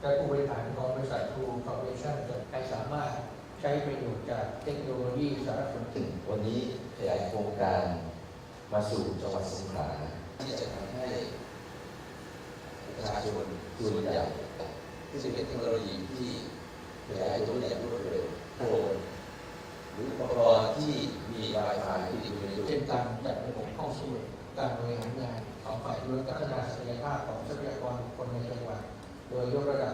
และผู้บริหารของบริษัทครูคอมเพอเชั่นจะให้สามารถใช้ประโยชน์จากเทคโนโลยีสารสนเทศวันนี้ขยายโครงการมาสู่จังหวัดสงขลาที่จะทำให้ประชาชนส่วนใหญ่ที่จะเป็นเทคโนโลยีที่ขยายตัวอย่างรวดเร็วโครหรืออุปกรณ์ที่มี Wi-Fi ที่ดีอยู่เช่นการจัดระบบข้อมูลการบริหารงานของฝ่ายธุรกิจพัฒนาศักยภาพของทรัพยากรบุคคล โดยยกระดับ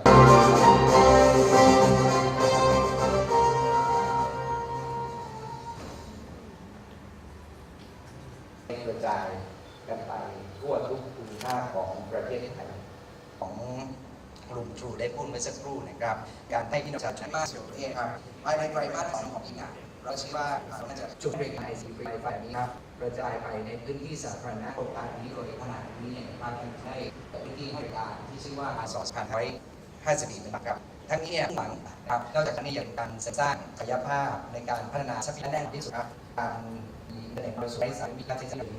กระจายกันไปทั่วทุกภูมิภาคของประเทศไทยของกลุ่มทรูได้พูดเมื่อสักครู่นะครับ การให้พี่น้องประชาชนมากสุดประเทศครับภายในไตรมาสสองของปีหน้าเราเชื่อว่าเราน่าจะจุดเร่งไอซีฟรีไฟนี้ครับกระจายไปในพื้นที่สาธารณะโครงการนี้โดยขนาดนี้เนี่ยเราจะให้พื้นที่ให้บริการที่ชื่ อว่าอาสอสพันไว้50เป็นหลักครับ ทั้งนี้เนี่ยหวังครับนอกจากนี้ยังการเสริมสร้างศักยภาพในการพัฒนาทรัพยากรแน่นที่สุดครับการมีอินเทอร์เน็ตบริสุทธิ์ไร้สายมีการที่จะถึง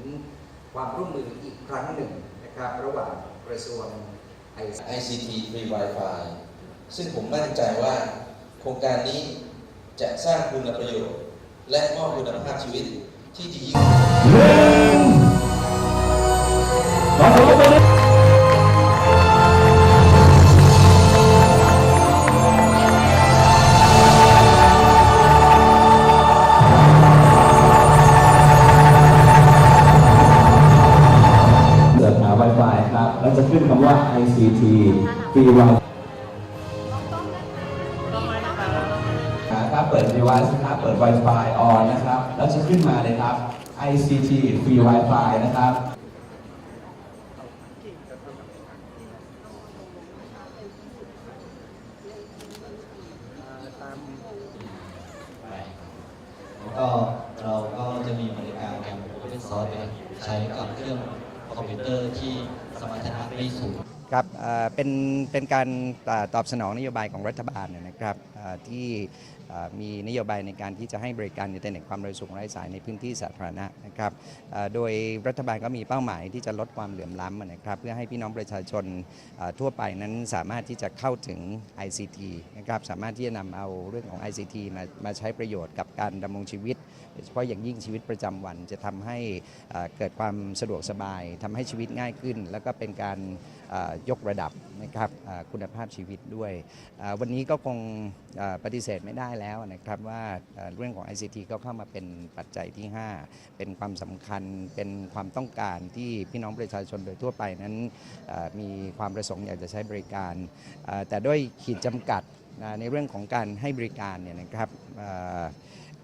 ความร่วมมืออีกครั้งหนึ่งนะครับ ระหว่างกระทรวงไอ ICT Free Wi-Fi ซึ่งผมมั่นใจว่าโครงการนี้จะสร้างคุณประโยชน์ และมอบคุณภาพชีวิตที่ดียิ่ง จะขึ้นคำว่า ICT Free Wi-Fi ครับเปิด device นะครับ เปิด Wi-Fi on นะครับ แล้วจะขึ้นมาเลยครับ ICT Free Wi-Fi นะครับก็เราก็จะมีบริการอย่าง Open Source ใช้กับเครื่องคอมพิวเตอร์ที่สมรรถนะ ไปสู่ครับเป็นเป็นการตอบสนองนโยบายของรัฐบาลนะครับที่ มีนโยบายในการที่จะให้บริการอินเทอร์เน็ตความเร็วสูงไร้สายในพื้นที่สาธารณะนะครับโดยรัฐบาลก็มีเป้าหมายที่จะลดความเหลื่อมล้ำนะครับเพื่อให้พี่น้องประชาชนทั่วไปนั้นสามารถที่จะเข้าถึง ICT นะครับสามารถที่จะนำเอาเรื่องของ ICT มามาใช้ประโยชน์กับการดำรงชีวิตโดยเฉพาะอย่างยิ่งชีวิตประจำวันจะทำให้เกิดความสะดวกสบายทำให้ชีวิตง่ายขึ้น แล้วก็เป็นการยกระดับนะครับคุณภาพชีวิตด้วย วันนี้ก็คงปฏิเสธไม่ได้แล้วนะครับว่าเรื่องของ ICT ก็เข้ามาเป็นปัจจัยที่ 5 เป็นความสำคัญเป็นความต้องการที่พี่น้องประชาชนโดยทั่วไปนั้นมีความประสงค์อยากจะใช้บริการ แต่ด้วยขีดจำกัด ในเรื่องของการให้บริการเนี่ยนะครับ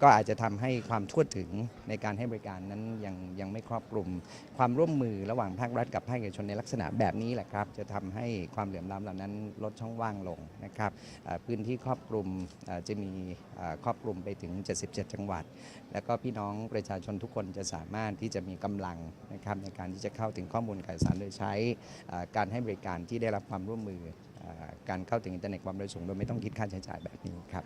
ก็อาจจะทำให้ความทั่วถึงในการให้บริการนั้นยังยังไม่ครอบคลุม ความร่วมมือระหว่างภาครัฐกับภาคเอกชนในลักษณะแบบนี้แหละครับ จะทำให้ความเหลื่อมล้ำเหล่านั้นลดช่องว่างลงนะครับพื้นที่ครอบคลุมจะมีครอบคลุมไปถึง 77 จังหวัด แล้วก็พี่น้องประชาชนทุกคนจะสามารถที่จะมีกำลังนะครับในการที่จะเข้าถึงข้อมูลข่าวสารโดยใช้การให้บริการที่ได้รับความร่วมมือ การเข้าถึงอินเทอร์เน็ตความเร็วสูงโดยไม่ต้องคิดค่าใช้จ่ายแบบนี้ครับ